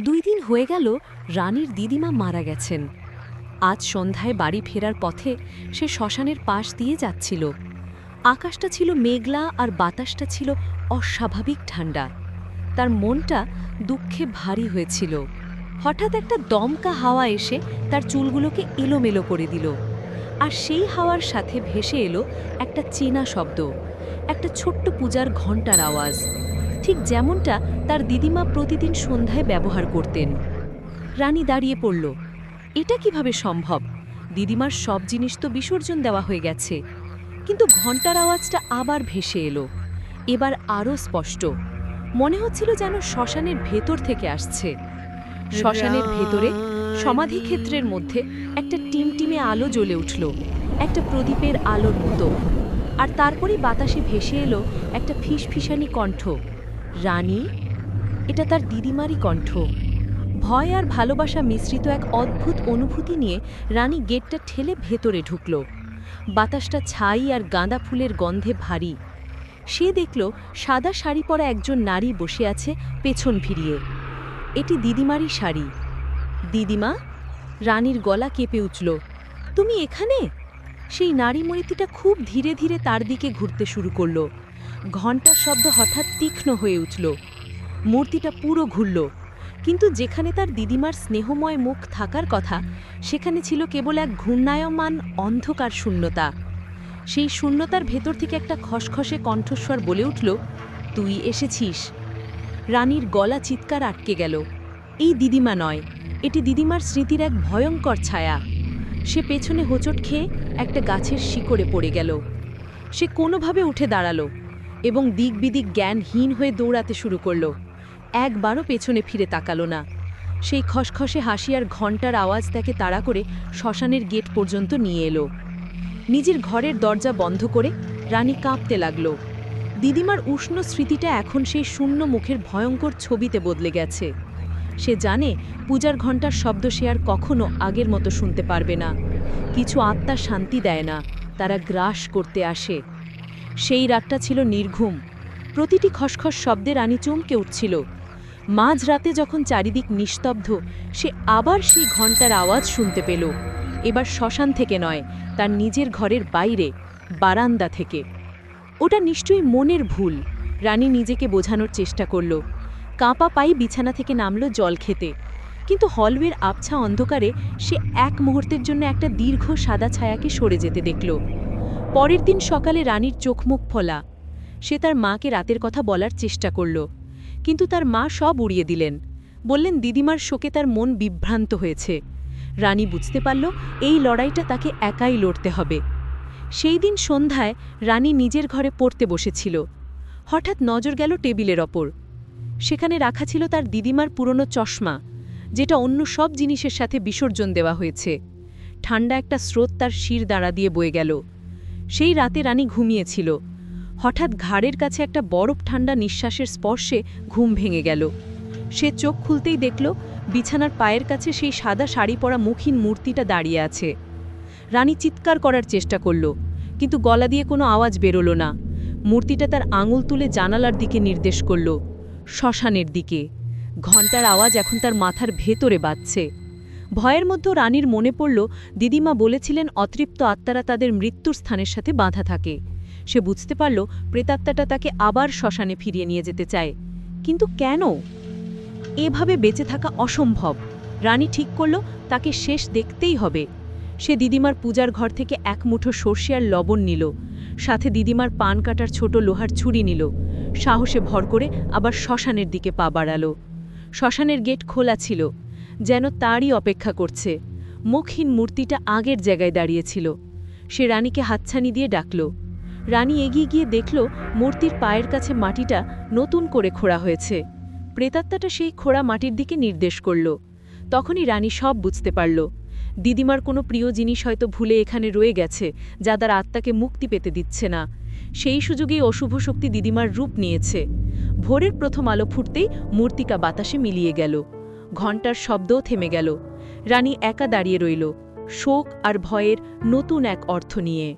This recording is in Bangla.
দুই দিন হয়ে গেল, রানীর দিদিমা মারা গেছেন। আজ সন্ধ্যায় বাড়ি ফেরার পথে সে শ্মশানের পাশ দিয়ে যাচ্ছিল। আকাশটা ছিল মেঘলা আর বাতাসটা ছিল অস্বাভাবিক ঠান্ডা। তার মনটা দুঃখে ভারী হয়েছিল। হঠাৎ একটা দমকা হাওয়া এসে তার চুলগুলোকে এলোমেলো করে দিল। আর সেই হাওয়ার সাথে ভেসে এলো একটা চেনা শব্দ, একটা ছোট্ট পূজার ঘণ্টার আওয়াজ। ঠিক যেমনটা তার দিদিমা প্রতিদিন সন্ধ্যায় ব্যবহার করতেন। রানী দাঁড়িয়ে পড়ল, এটা কীভাবে সম্ভব? দিদিমার সব জিনিস তো বিসর্জন দেওয়া হয়ে গেছে। কিন্তু ঘণ্টার আওয়াজটা আবার ভেসে এলো, এবার আরও স্পষ্ট। মনে হচ্ছিল যেন শ্মশানের ভেতর থেকে আসছে। শ্মশানের ভেতরে সমাধিক্ষেত্রের মধ্যে একটা টিমটিমে আলো জ্বলে উঠল, একটা প্রদীপের আলোর মতো। আর তারপরেই বাতাসে ভেসে এলো একটা ফিসফিসানি কণ্ঠ। রানী? এটা তার দিদিমারই কণ্ঠ। ভয় আর ভালোবাসা মিশ্রিত এক অদ্ভুত অনুভূতি নিয়ে রানী গেটটা ঠেলে ভেতরে ঢুকল। বাতাসটা ছাই আর গাঁদা ফুলের গন্ধে ভারী। সে দেখল সাদা শাড়ি পরা একজন নারী বসে আছে পেছন ফিরিয়ে এটি দিদিমারই শাড়ি। দিদিমা? রানীর গলা কেঁপে উঠল। তুমি এখানে? সেই নারী মূর্তিটা খুব ধীরে ধীরে তার দিকে ঘুরতে শুরু করল। ঘণ্টার শব্দ হঠাৎ তীক্ষ্ণ হয়ে উঠল। মূর্তিটা পুরো ঘুরল। কিন্তু যেখানে তার দিদিমার স্নেহময় মুখ থাকার কথা, সেখানে ছিল কেবল এক ঘূর্ণায়মান অন্ধকার শূন্যতা। সেই শূন্যতার ভেতর থেকে একটা খসখসে কণ্ঠস্বর বলে উঠল, তুই এসেছিস। রানীর গলা চিৎকার আটকে গেল। এই দিদিমা নয়, এটি দিদিমার স্মৃতির এক ভয়ঙ্কর ছায়া। সে পেছনে হোঁচট খেয়ে একটা গাছের শিকড়ে পড়ে গেল। সে কোনোভাবে উঠে দাঁড়াল। এবং দিক বিদিক জ্ঞানহীন হয়ে দৌড়াতে শুরু করল। একবারও পেছনে ফিরে তাকালো না। সেই খসখসে হাসি আর ঘণ্টার আওয়াজ তাকে তাড়া করে শ্মশানের গেট পর্যন্ত নিয়ে এলো। নিজের ঘরের দরজা বন্ধ করে রানী কাঁপতে লাগল। দিদিমার উষ্ণ স্মৃতিটা এখন সেই শূন্য মুখের ভয়ঙ্কর ছবিতে বদলে গেছে। সে জানে পূজার ঘণ্টার শব্দ সে আর কখনো আগের মতো শুনতে পারবে না। কিছু আত্মা শান্তি দেয় না, তারা গ্রাস করতে আসে। সেই রাতটা ছিল নির্ঘুম। প্রতিটি খসখস শব্দে রানী চমকে উঠছিল। মাঝরাতে যখন চারিদিক নিস্তব্ধ, সে আবার সেই ঘণ্টার আওয়াজ শুনতে পেল। এবার শ্মশান থেকে নয়, তার নিজের ঘরের বাইরে, বারান্দা থেকে। ওটা নিশ্চয়ই মনের ভুল, রানী নিজেকে বোঝানোর চেষ্টা করল। কাঁপা পাই বিছানা থেকে নামল জল খেতে। কিন্তু হলওয়ের আবছা অন্ধকারে সে এক মুহূর্তের জন্য একটা দীর্ঘ সাদা ছায়াকে সরে যেতে দেখল। পরের দিন সকালে রানীর চোখমুখ ফলা। সে তার মাকে রাতের কথা বলার চেষ্টা করল। কিন্তু তার মা সব উড়িয়ে দিলেন। বললেন, দিদিমার শোকে তার মন বিভ্রান্ত হয়েছে। রানী বুঝতে পারল, এই লড়াইটা তাকে একাই লড়তে হবে। সেই দিন সন্ধ্যায় রানী নিজের ঘরে পড়তে বসেছিল। হঠাৎ নজর গেল টেবিলের ওপর। সেখানে রাখা ছিল তার দিদিমার পুরনো চশমা, যেটা অন্য সব জিনিসের সাথে বিসর্জন দেওয়া হয়েছে। ঠান্ডা একটা স্রোত তার শির দাঁড়া দিয়ে বয়ে গেল। সেই রাতে রানী ঘুমিয়েছিল। হঠাৎ ঘাড়ের কাছে একটা বরফ ঠান্ডা নিঃশ্বাসের স্পর্শে ঘুম ভেঙে গেল। সে চোখ খুলতেই দেখল, বিছানার পায়ের কাছে সেই সাদা শাড়ি পরা মুখীন মূর্তিটা দাঁড়িয়ে আছে। রানী চিৎকার করার চেষ্টা করল, কিন্তু গলা দিয়ে কোনো আওয়াজ বেরোলো না। মূর্তিটা তার আঙুল তুলে জানালার দিকে নির্দেশ করল, শ্মশানের দিকে। ঘণ্টার আওয়াজ এখন তার মাথার ভেতরে বাজছে। ভয়ের মধ্যে রানীর মনে পড়ল, দিদিমা বলেছিলেন অতৃপ্ত আত্মারা তাদের মৃত্যুর স্থানের সাথে বাঁধা থাকে। সে বুঝতে পারল, প্রেতাত্মাটা তাকে আবার শ্মশানে ফিরিয়ে নিয়ে যেতে চায়। কিন্তু কেন? এভাবে বেঁচে থাকা অসম্ভব। রানী ঠিক করল, তাকে শেষ দেখতেই হবে। সে দিদিমার পূজার ঘর থেকে এক মুঠো সর্ষে আর লবণ নিল। সাথে দিদিমার পান কাটার ছোট লোহার ছুরি নিল। সাহসে ভর করে আবার শ্মশানের দিকে পা বাড়াল। শ্মশানের গেট খোলা ছিল। যেন তারই অপেক্ষা করছে। মুখহীন মূর্তিটা আগের জায়গায় দাঁড়িয়েছিল। সে রানীকে হাতছানি দিয়ে ডাকল। রানী এগিয়ে গিয়ে দেখল মূর্তির পায়ের কাছে মাটিটা নতুন করে খোঁড়া হয়েছে। প্রেতাত্মাটা সেই খোঁড়া মাটির দিকে নির্দেশ করল। তখনই রানী সব বুঝতে পারল। দিদিমার কোনো প্রিয় জিনিস হয়তো ভুলে এখানে রয়ে গেছে, যা তার আত্মাকে মুক্তি পেতে দিচ্ছে না। সেই সুযোগেই অশুভ শক্তি দিদিমার রূপ নিয়েছে। ভোরের প্রথম আলো ফুটতেই মূর্তিকা বাতাসে মিলিয়ে গেল। ঘণ্টার শব্দও থেমে গেল। রানী একা দাঁড়িয়ে রইল, শোক আর ভয়ের নতুন এক অর্থ নিয়ে।